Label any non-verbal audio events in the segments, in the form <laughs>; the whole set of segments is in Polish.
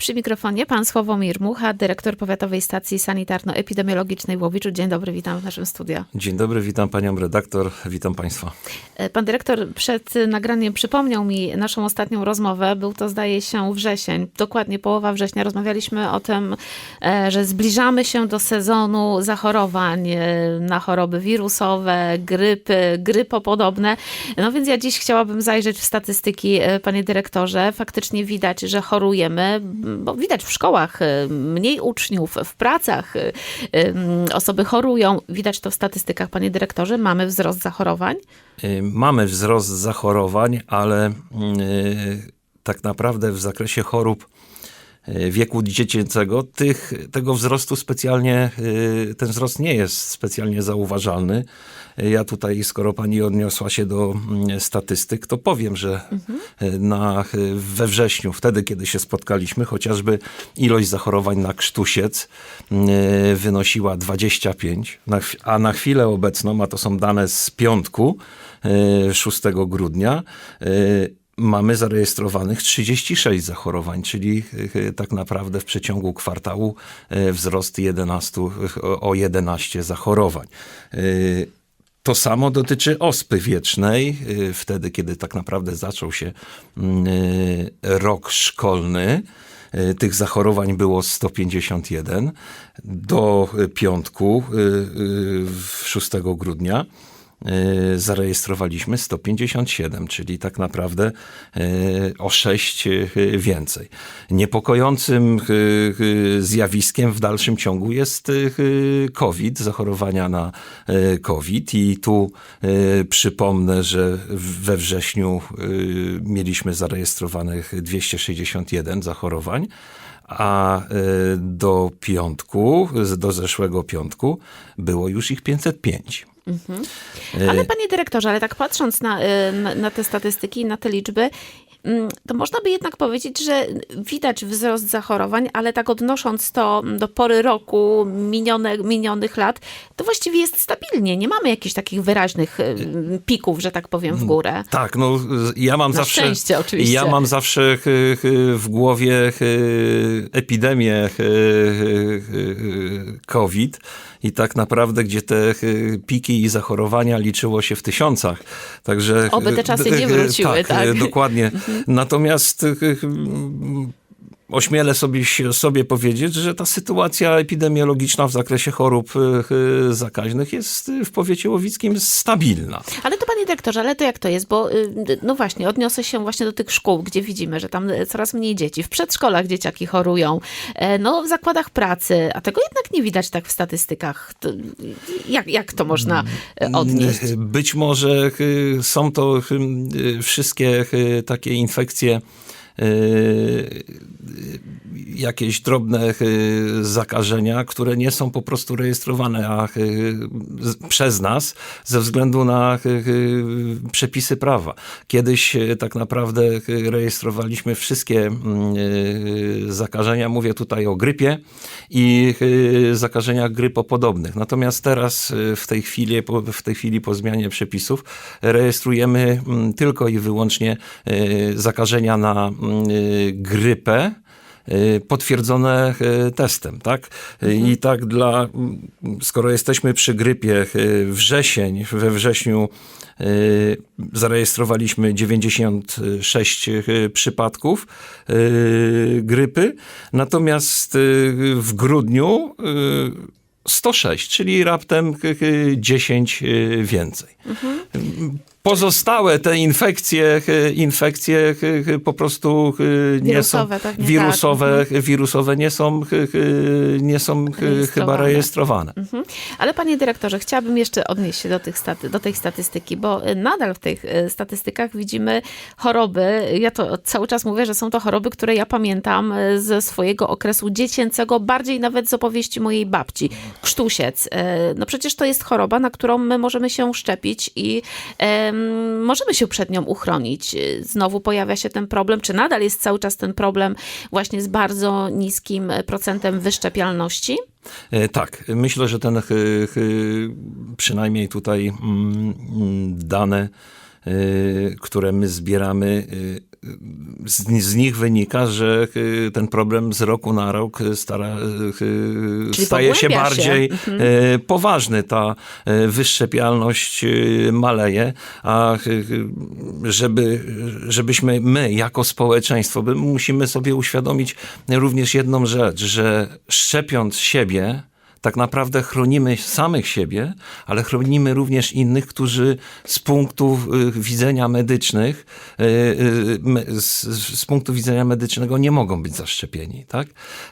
Przy mikrofonie pan Sławomir Mucha, dyrektor Powiatowej Stacji Sanitarno-Epidemiologicznej w Łowiczu. Dzień dobry, witam w naszym studio. Dzień dobry, witam panią redaktor, witam państwa. E, Pan dyrektor przed nagraniem przypomniał mi naszą ostatnią rozmowę. Był to, zdaje się, wrzesień, dokładnie połowa września. Rozmawialiśmy o tym, e, że zbliżamy się do sezonu zachorowań e, na choroby wirusowe, grypy, grypopodobne. No więc ja dziś chciałabym zajrzeć w statystyki, panie dyrektorze. Faktycznie widać, że chorujemy, bo widać w szkołach e, mniej uczniów, w pracach e, em, osoby chorują. Widać to w statystykach, panie dyrektorze. Mamy wzrost zachorowań. Y, Mamy wzrost zachorowań, ale y, tak naprawdę w zakresie chorób y, wieku dziecięcego tych, tego wzrostu specjalnie, y, ten wzrost nie jest specjalnie zauważalny. Y, Ja tutaj, skoro pani odniosła się do mm, statystyk, to powiem, że y, na, we wrześniu, wtedy kiedy się spotkaliśmy, chociażby ilość zachorowań na krztusiec y, wynosiła 25, na chw- a na chwilę obecną, a to są dane z piątku, y, 6 grudnia, mamy zarejestrowanych 36 zachorowań, czyli y, tak naprawdę w przeciągu kwartału y, wzrost 11, y, o 11 zachorowań. To samo dotyczy ospy wiecznej, wtedy kiedy tak naprawdę zaczął się mm, rok szkolny. Tych zachorowań było 151 do piątku y, y, w 6 grudnia zarejestrowaliśmy 157, czyli tak naprawdę y, o 6 y, więcej. Niepokojącym y, y, zjawiskiem w dalszym ciągu jest y, y, COVID, zachorowania na y, COVID i tu y, przypomnę, że we wrześniu y, mieliśmy zarejestrowanych 261 zachorowań, a y, do piątku, do zeszłego piątku było już ich 505. Ale panie dyrektorze, ale tak patrząc na, y, na, na te statystyki, na te liczby, mm, to można by jednak powiedzieć, że widać wzrost zachorowań, ale tak odnosząc to do pory roku, minione, minionych lat, to właściwie jest stabilnie. Nie mamy jakichś takich wyraźnych y, pików, że tak powiem, w górę. Tak, no ja mam Na zawsze. szczęście oczywiście. Ja mam zawsze w głowie epidemię COVID i tak naprawdę, gdzie te chy, piki i zachorowania liczyło się w tysiącach. Także. Oby te czasy nie chy, wróciły, tak. tak. Dokładnie. Natomiast chy, chy, Ośmielę sobie, sobie powiedzieć, że ta sytuacja epidemiologiczna w zakresie chorób y, zakaźnych jest y, w powiecie łowickim stabilna. Ale to panie dyrektorze, ale to jak to jest? Bo y, no właśnie, odniosę się właśnie do tych szkół, gdzie widzimy, że tam y, coraz mniej dzieci. W przedszkolach dzieciaki chorują, e, no w zakładach pracy, a tego jednak nie widać tak w statystykach. To, jak, jak to można e, odnieść? Być może y, są to y, wszystkie y, takie infekcje y, jakieś drobne y, zakażenia, które nie są po prostu rejestrowane y, przez nas ze względu na y, y, przepisy prawa. Kiedyś y, tak naprawdę y, rejestrowaliśmy wszystkie mm, y, zakażenia, mówię tutaj o grypie i y, zakażeniach grypopodobnych. Natomiast teraz y, w tej chwili, w tej chwili po zmianie przepisów rejestrujemy mm, tylko i wyłącznie y, zakażenia na mm, y, grypę y, potwierdzone y, testem, tak? Y, I tak dla, mm, skoro jesteśmy przy grypie, y, wrzesień, we wrześniu y, zarejestrowaliśmy 96 y, przypadków y, grypy, natomiast y, w grudniu y, 106, czyli raptem y, y, 10 y, więcej. Pozostałe te infekcje, y, infekcje y, y, po prostu nie Wirusowe są wirusowe, wirusowe nie są, nie są y, chyba Rejestrowane. rejestrowane. Mhm. Ale panie dyrektorze, chciałabym jeszcze odnieść się do, tych staty, do tej statystyki, bo nadal w tych statystykach widzimy choroby. Ja to cały czas mówię, że są to choroby, które ja pamiętam ze swojego okresu dziecięcego, bardziej nawet z opowieści mojej babci. Krztusiec. No przecież to jest choroba, na którą my możemy się szczepić i możemy się przed nią uchronić. Y, Znowu pojawia się ten problem, czy nadal jest cały czas ten problem właśnie z bardzo niskim y, procentem wyszczepialności? E, Tak, myślę, że ten przynajmniej tutaj mm, mm, dane które my zbieramy, y, z, z nich wynika, że y, ten problem z roku na rok y, stara, y, staje się pogłębia się. bardziej y, poważny. Ta y, wyszczepialność y, maleje, a y, y, żeby, żebyśmy my jako społeczeństwo, my musimy sobie uświadomić również jedną rzecz, że szczepiąc siebie, tak naprawdę chronimy samych siebie, ale chronimy również innych, którzy z punktu y, widzenia medycznych, y, y, z, punktu widzenia medycznego nie mogą być zaszczepieni. Tak?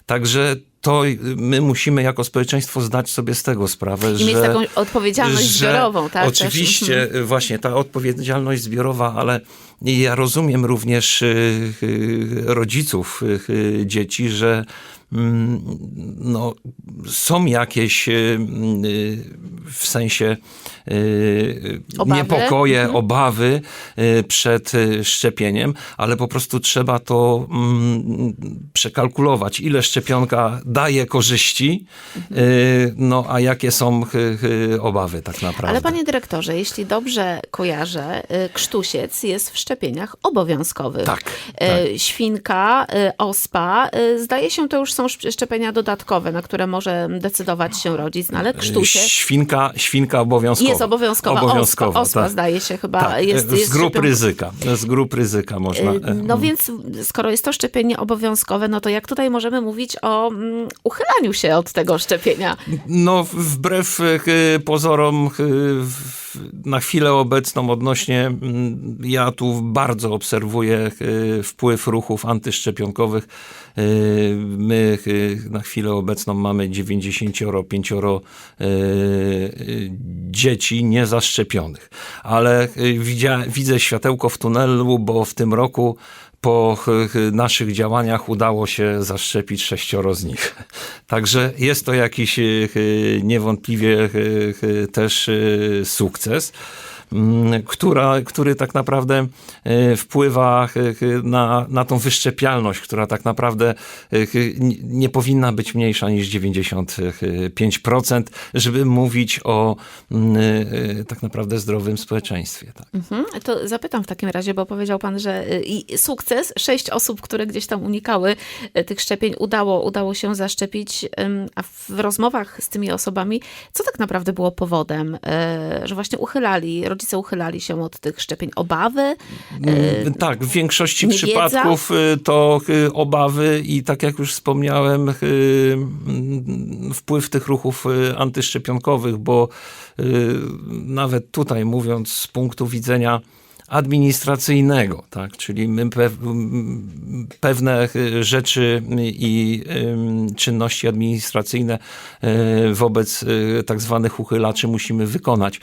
Także to my musimy jako społeczeństwo zdać sobie z tego sprawę, I że... mieć taką odpowiedzialność że zbiorową, tak? Też, Oczywiście, mhm. właśnie ta odpowiedzialność zbiorowa, ale ja rozumiem również rodziców dzieci, że no, są jakieś y, y, w sensie y, Obawy? niepokoje, Mhm. obawy przed szczepieniem, ale po prostu trzeba to mm, przekalkulować, ile szczepionka daje korzyści, no a jakie są obawy tak naprawdę. Ale panie dyrektorze, jeśli dobrze kojarzę, krztusiec jest w szczepieniach obowiązkowych. Tak, Y, Świnka, ospa, zdaje się to już są szczepienia dodatkowe, na które może decydować się rodzic, no ale krztusiec Świnka, świnka obowiązkowa. jest obowiązkowa. Obowiązkowa, ospa, ospa tak. zdaje się chyba Tak, jest, z jest grup szczepionką. ryzyka. Z grup ryzyka można. Y, e, No więc skoro jest to szczepienie obowiązkowe, no to jak tutaj możemy mówić o mm, uchylaniu się od tego szczepienia? No, wbrew e, pozorom, e, w- na chwilę obecną odnośnie, mm, ja tu bardzo obserwuję e, wpływ ruchów antyszczepionkowych. E, My e, na chwilę obecną mamy 95 e, dzieci niezaszczepionych, ale widzę światełko w tunelu, bo w tym roku po ch- ch- naszych działaniach udało się zaszczepić sześcioro z nich. <laughs> Także jest to jakiś niewątpliwie też y, sukces. Mm, Która, który tak naprawdę y, wpływa y, y, na, na tą wyszczepialność, która tak naprawdę nie- powinna być mniejsza niż 95%, żeby mówić o mm, tak naprawdę zdrowym społeczeństwie. Tak. Mhm. To zapytam w takim razie, bo powiedział pan, że sukces, sześć osób, które gdzieś tam unikały tych szczepień, udało, udało się zaszczepić, a w rozmowach z tymi osobami, co tak naprawdę było powodem, że właśnie uchylali, rodzice uchylali się od tych szczepień? Obawy? Mm, Tak, w większości przypadków y, to y, obawy i tak jak już wspomniałem, mm, wpływ tych ruchów antyszczepionkowych, bo nawet tutaj mówiąc z punktu widzenia administracyjnego, tak? czyli my pewne y, rzeczy i czynności administracyjne y, wobec y, tak zwanych uchylaczy musimy wykonać.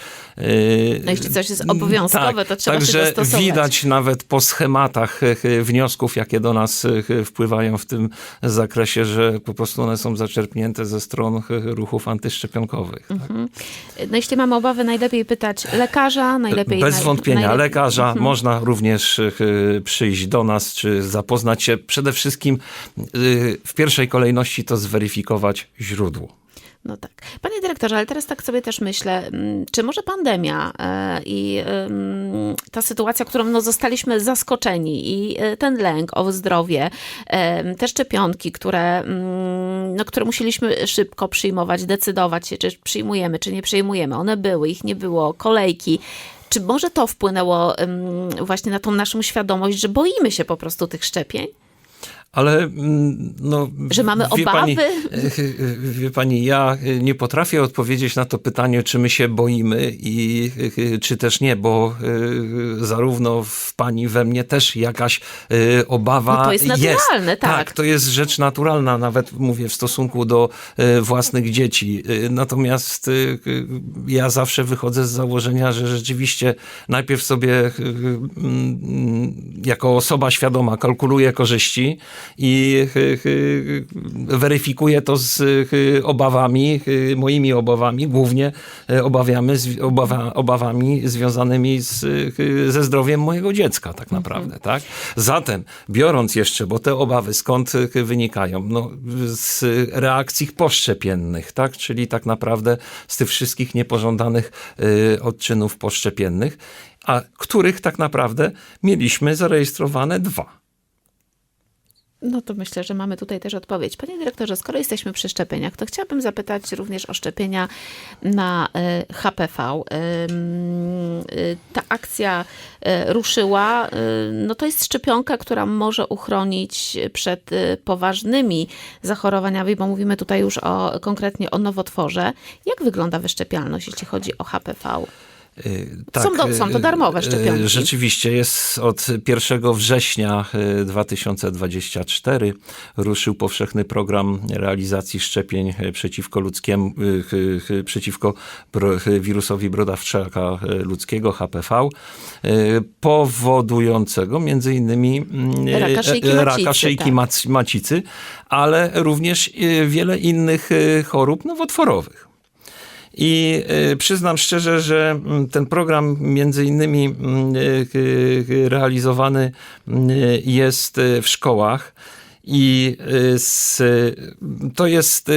No jeśli coś jest obowiązkowe, to trzeba się Także dostosować. widać nawet po schematach e, e, wniosków, jakie do nas e, wpływają w tym zakresie, że po prostu one są zaczerpnięte ze stron e, ruchów antyszczepionkowych. tak. No jeśli mamy obawy, najlepiej pytać lekarza, najlepiej... Bez naj- wątpienia lekarza Mhm. można również e, przyjść do nas, czy zapoznać się. Przede wszystkim e, w pierwszej kolejności to zweryfikować źródło. No tak. Panie dyrektorze, ale teraz tak sobie też myślę, mm, czy może pandemia e, i ta sytuacja, którą no, zostaliśmy zaskoczeni i ten lęk o zdrowie, te szczepionki, które, mm, no, które musieliśmy szybko przyjmować, decydować się, czy przyjmujemy, czy nie przyjmujemy, one były, ich nie było, kolejki. Czy może to wpłynęło właśnie na tą naszą świadomość, że boimy się po prostu tych szczepień? Ale mm, no, Że mamy wie Pani, obawy? <laughs> wie pani, ja nie potrafię odpowiedzieć na to pytanie, czy my się boimy i czy też nie, bo y, zarówno w pani, we mnie też jakaś y, obawa No to jest naturalne, tak. Tak, to jest rzecz naturalna, nawet mówię w stosunku do y, własnych dzieci. Natomiast ja zawsze wychodzę z założenia, że rzeczywiście najpierw sobie jako osoba świadoma kalkuluję korzyści, i y, y, weryfikuję to z y, obawami, y, moimi obawami, głównie y, obawiamy, z- obawa, obawami związanymi z, y, ze zdrowiem mojego dziecka tak naprawdę. Tak? Zatem, biorąc jeszcze, bo te obawy skąd y, wynikają? No, z reakcji poszczepiennych, tak? czyli tak naprawdę z tych wszystkich niepożądanych y, odczynów poszczepiennych, a których tak naprawdę mieliśmy zarejestrowane dwa. No to myślę, że mamy tutaj też odpowiedź. Panie dyrektorze, skoro jesteśmy przy szczepieniach, to chciałabym zapytać również o szczepienia na e, HPV. Y, Ta akcja e, ruszyła. No to jest szczepionka, która może uchronić przed poważnymi zachorowaniami, bo mówimy tutaj już o, konkretnie o nowotworze. Jak wygląda wyszczepialność, jeśli chodzi o HPV? Y, Są do- są to darmowe y, szczepionki. Rzeczywiście jest od 1 września y, 2024 ruszył powszechny program realizacji szczepień y, przeciwko ludzkiemu, y, y, y, przeciwko y, wirusowi brodawczaka y, ludzkiego HPV, y, powodującego między innymi y, Raka szyjki macicy, raka szyjki tak. mac- macicy, ale również y, wiele innych y, chorób nowotworowych. I y, przyznam szczerze, że mm, ten program między innymi mm, y, y, realizowany y, jest w szkołach. I z, to jest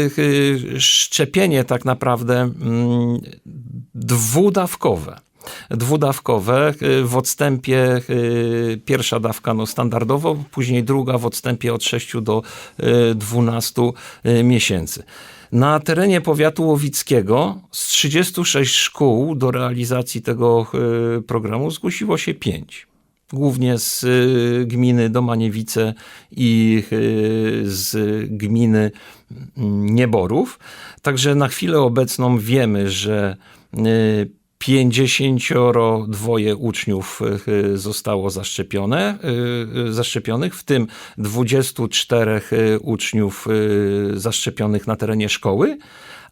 szczepienie tak naprawdę mm, dwudawkowe. Dwudawkowe w odstępie pierwsza dawka no standardowo, później druga w odstępie od 6 do y, 12 y, miesięcy. Na terenie powiatu łowickiego z 36 szkół do realizacji tego y, programu zgłosiło się 5 głównie z y, gminy Domaniewice i y, z gminy mm, Nieborów. Także na chwilę obecną wiemy, że y, 52 uczniów y, zostało zaszczepione, y, y, zaszczepionych, w tym 24 y, uczniów y, zaszczepionych na terenie szkoły,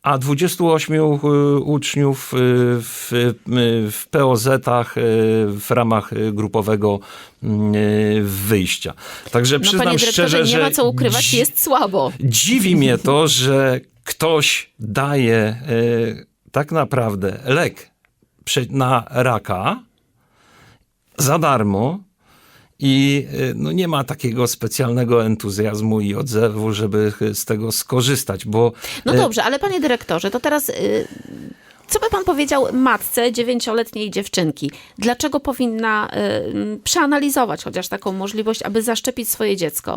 a 28 y, uczniów y, w, y, w POZ-ach y, w ramach y, grupowego y, wyjścia. Także No, przyznam dyrektorze, szczerze, nie że ma co ukrywać, jest słabo. dziwi mnie to, że ktoś daje y, tak naprawdę lek na raka za darmo i y, no, nie ma takiego specjalnego entuzjazmu i odzewu, żeby z tego skorzystać, bo No y, dobrze, ale panie dyrektorze, to teraz y, co by pan powiedział matce dziewięcioletniej dziewczynki? Dlaczego powinna y, przeanalizować chociaż taką możliwość, aby zaszczepić swoje dziecko?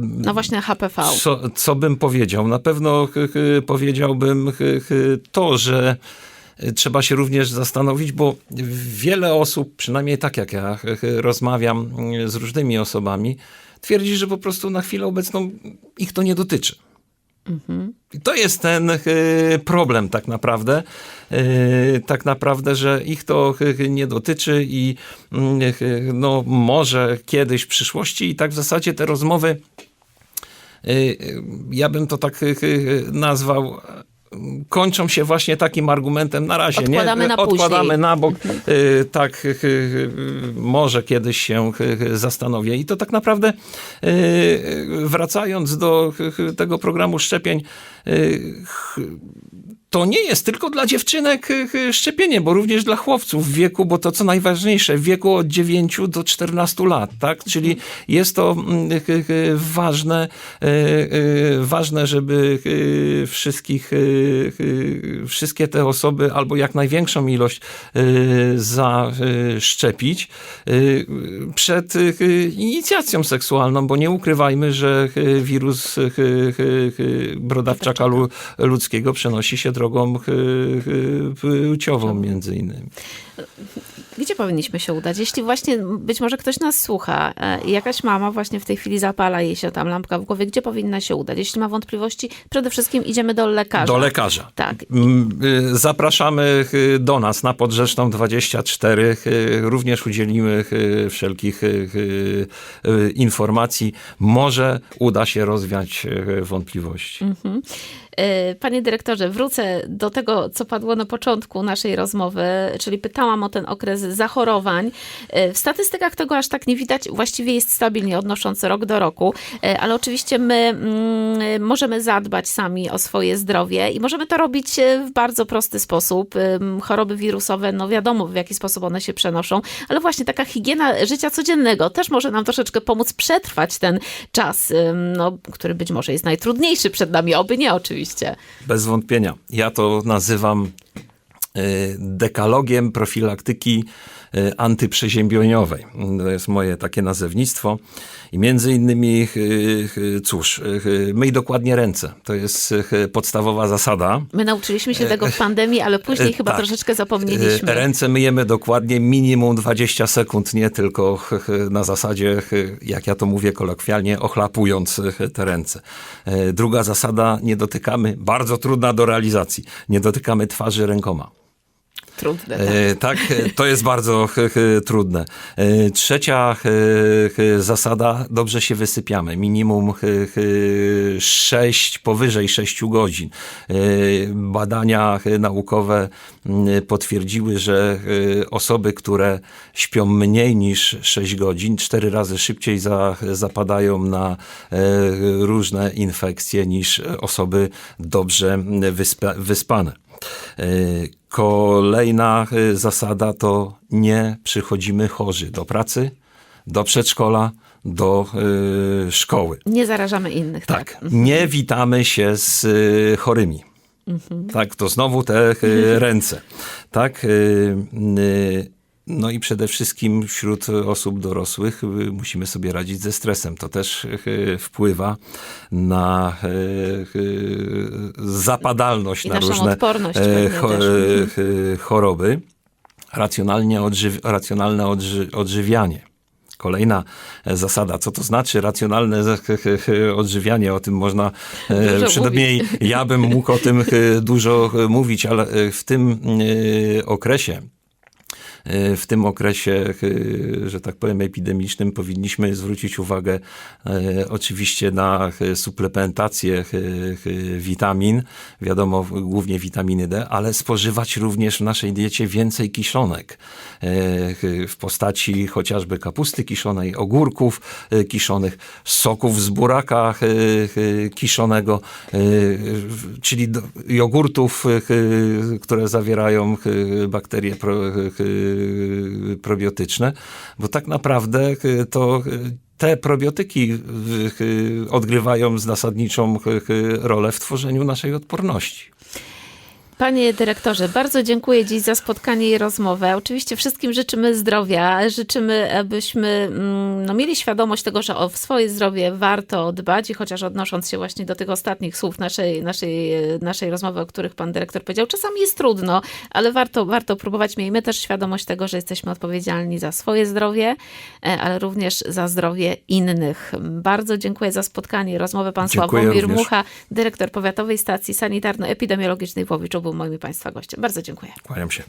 No właśnie HPV. Co, co bym powiedział? Na pewno powiedziałbym to, że trzeba się również zastanowić, bo wiele osób, przynajmniej tak jak ja rozmawiam z różnymi osobami, twierdzi, że po prostu na chwilę obecną ich to nie dotyczy. I to jest ten y, problem tak naprawdę, y, tak naprawdę, że ich to y, nie dotyczy i mm, no, może kiedyś w przyszłości. I tak w zasadzie te rozmowy ja bym to tak nazwał, kończą się właśnie takim argumentem na razie. Odkładamy nie? na Odkładamy później. na bok. Y, Tak, y, y, może kiedyś się zastanowię. I to tak naprawdę wracając do tego programu szczepień, to nie jest tylko dla dziewczynek y, y, szczepienie, bo również dla chłopców w wieku, bo to co najważniejsze, w wieku od 9 do 14 lat, tak? Czyli jest to mm, y, ważne, ważne, żeby wszystkich, wszystkie te osoby, albo jak największą ilość zaszczepić przed inicjacją seksualną, bo nie ukrywajmy, że wirus brodawczaka lu- ludzkiego przenosi się drogą y, y, płciową między innymi. Gdzie powinniśmy się udać? Jeśli właśnie być może ktoś nas słucha e, jakaś mama właśnie w tej chwili zapala jej się tam lampka w głowie, gdzie powinna się udać? Jeśli ma wątpliwości, przede wszystkim idziemy do lekarza. Do lekarza. Tak. Mm, Zapraszamy do nas na Podrzeczną 24. y, Również udzielimy wszelkich informacji. Może uda się rozwiać wątpliwości. E, Panie dyrektorze, wrócę do tego, co padło na początku naszej rozmowy, czyli pytałam o ten okres zachorowań. E, W statystykach tego aż tak nie widać. Właściwie jest stabilnie odnoszący rok do roku, E, ale oczywiście my mm, możemy zadbać sami o swoje zdrowie i możemy to robić w bardzo prosty sposób. Choroby wirusowe, no wiadomo w jaki sposób one się przenoszą, ale właśnie taka higiena życia codziennego też może nam troszeczkę pomóc przetrwać ten czas, no, który być może jest najtrudniejszy przed nami, oby nie oczywiście. Bez wątpienia. Ja to nazywam y, dekalogiem profilaktyki antyprzeziębieniowej. To jest moje takie nazewnictwo. I między innymi, y, y, cóż, myj dokładnie ręce. To jest podstawowa zasada. My nauczyliśmy się tego w pandemii, ale później E, chyba tak. troszeczkę zapomnieliśmy. E, Ręce myjemy dokładnie minimum 20 sekund, nie tylko na zasadzie, jak ja to mówię kolokwialnie, ochlapując ch- te ręce. E, Druga zasada, nie dotykamy, bardzo trudna do realizacji, nie dotykamy twarzy rękoma. Trudne. Tak. E, tak, e, to jest bardzo trudne. E, Trzecia zasada, dobrze się wysypiamy. Minimum ch, ch, 6, powyżej 6 godzin. Badania naukowe potwierdziły, że osoby, które śpią mniej niż 6 godzin, 4 razy szybciej za, zapadają na różne infekcje niż osoby dobrze wyspa, wyspane. E, Kolejna e, zasada to nie przychodzimy chorzy do pracy, do przedszkola, do e, szkoły. Nie zarażamy innych. Tak. Tak, nie witamy się z chorymi. Tak, to znowu te <laughs> ręce. Tak, no i przede wszystkim wśród osób dorosłych y, musimy sobie radzić ze stresem. To też y, wpływa na y, zapadalność I na różne odporność e, też. e, choroby. Racjonalnie odżyw, racjonalne odży, odżywianie. Kolejna e, zasada. Co to znaczy racjonalne odżywianie? O tym można e, Dużo przynajmniej ja bym mógł o tym e, dużo e, mówić, ale e, w tym e, okresie E, w tym okresie, e, że tak powiem, epidemicznym powinniśmy zwrócić uwagę e, oczywiście na e, suplementację e, e, witamin, wiadomo, głównie witaminy D, ale spożywać również w naszej diecie więcej kiszonek e, e, w postaci chociażby kapusty kiszonej, ogórków e, kiszonych, soków z buraka e, e, kiszonego, e, czyli jogurtów, e, e, które zawierają e, bakterie e, probiotyczne, bo tak naprawdę e, to e, te probiotyki odgrywają zasadniczą rolę w tworzeniu naszej odporności. Panie dyrektorze, bardzo dziękuję dziś za spotkanie i rozmowę. Oczywiście wszystkim życzymy zdrowia, życzymy, abyśmy mm, no, mieli świadomość tego, że o swoje zdrowie warto dbać i chociaż odnosząc się właśnie do tych ostatnich słów naszej, naszej, naszej rozmowy, o których pan dyrektor powiedział, czasami jest trudno, ale warto, warto próbować. Miejmy też świadomość tego, że jesteśmy odpowiedzialni za swoje zdrowie, e, ale również za zdrowie innych. Bardzo dziękuję za spotkanie i rozmowę. Pan Dziękuję Sławomir również. Mucha, dyrektor Powiatowej Stacji Sanitarno-Epidemiologicznej w Łowiczu był moim i Państwa gościem. Bardzo dziękuję. Kłaniam się.